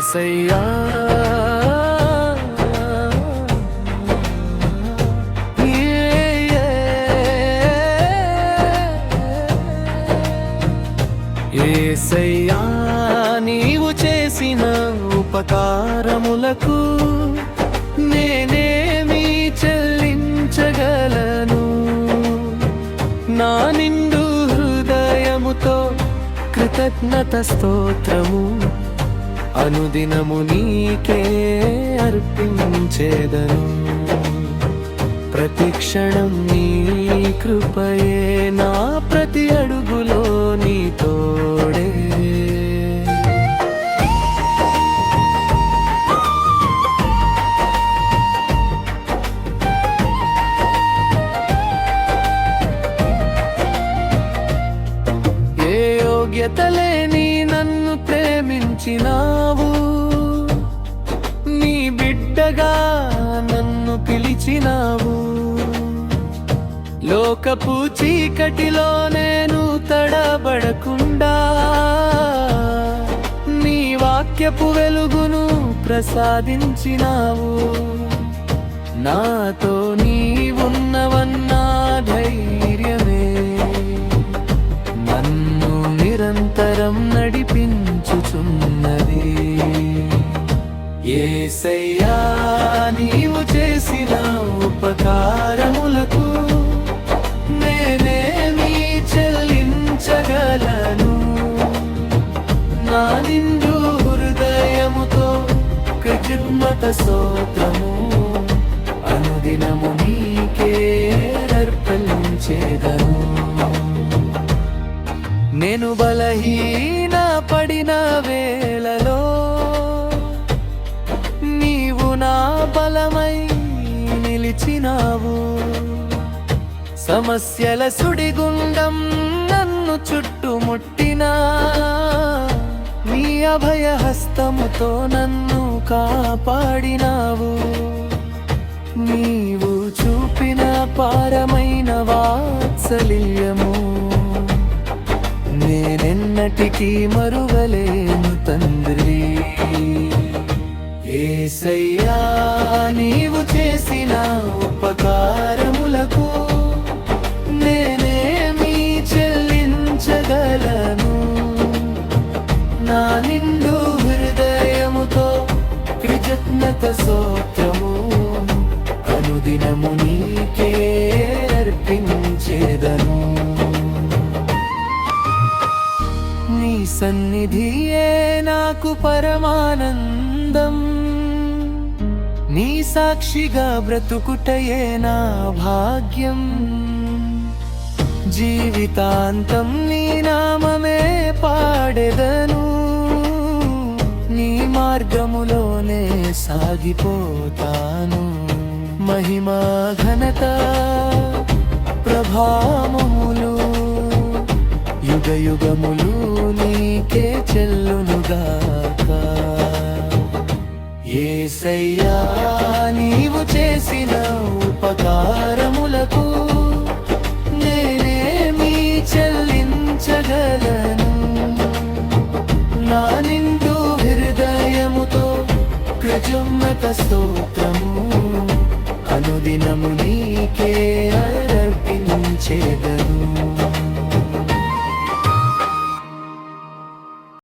ఏసయ్యా. ఏసయ్యా నీవు చేసిన ఉపకారములకు నేనేమి చెల్లించగలను. నా నిండు హృదయముతో కృతజ్ఞత స్తోత్రము. అనుదినము నీకే అర్పించేదను. ప్రతిక్షణం నీ కృపయే నా ప్రతి అడుగులో నీ తోడే. ఏ యోగ్యత లేని నన్ను ప్రేమించినావు. నీ బిడ్డగా నన్ను పిలిచినావు. లోకపు చీకటిలో నేను తడబడకుండా నీ వాక్యపు వెలుగును ప్రసాదించినావు. నాతో నీ ఏసయ్యా నీవు చేసిన ఉపకారములకు నేనేమి చెల్లించగలను. నా నిండు హృదయముతో కృతజ్ఞత సోతము అనుదినము నీకే అర్పించేదను. నేను బలహీన పడినవే నిలిచినావు సమస్యల సుడిగుండం నన్ను చుట్టుముట్టినా. నీ అభయ హస్తముతో నన్ను కాపాడినావు. నీవు చూపిన పారమైన వాత్సల్యము. నేనెన్నటికీ మరువలేను తండ్రి. ఏసయ్యా నీవు చేసినావు ఉపకారములకు నేనేమి చెల్లించగలను. నా నిండు హృదయముతో కృతజ్ఞత సూత్రము అనుదినము నీకే అర్పించేదను. నీ సన్నిధియే నాకు పరమానందం. నీ సాక్షిగా బ్రతుకుటయే నా భాగ్యం. జీవితాంతం నీ నామమే పాడెదను. నీ మార్గములోనే సాగిపోతాను. మహిమా ఘనత ప్రభావములు యుగ యుగములు నీకే చెల్లునుగాక. ఏసయ్యా నీవు చేసిన ఉపకారములకు నేనేమి చెల్లించగలను. నా నిండు హృదయముతో కృజమ్మత స్తోత్రము. అనుదినము నీకే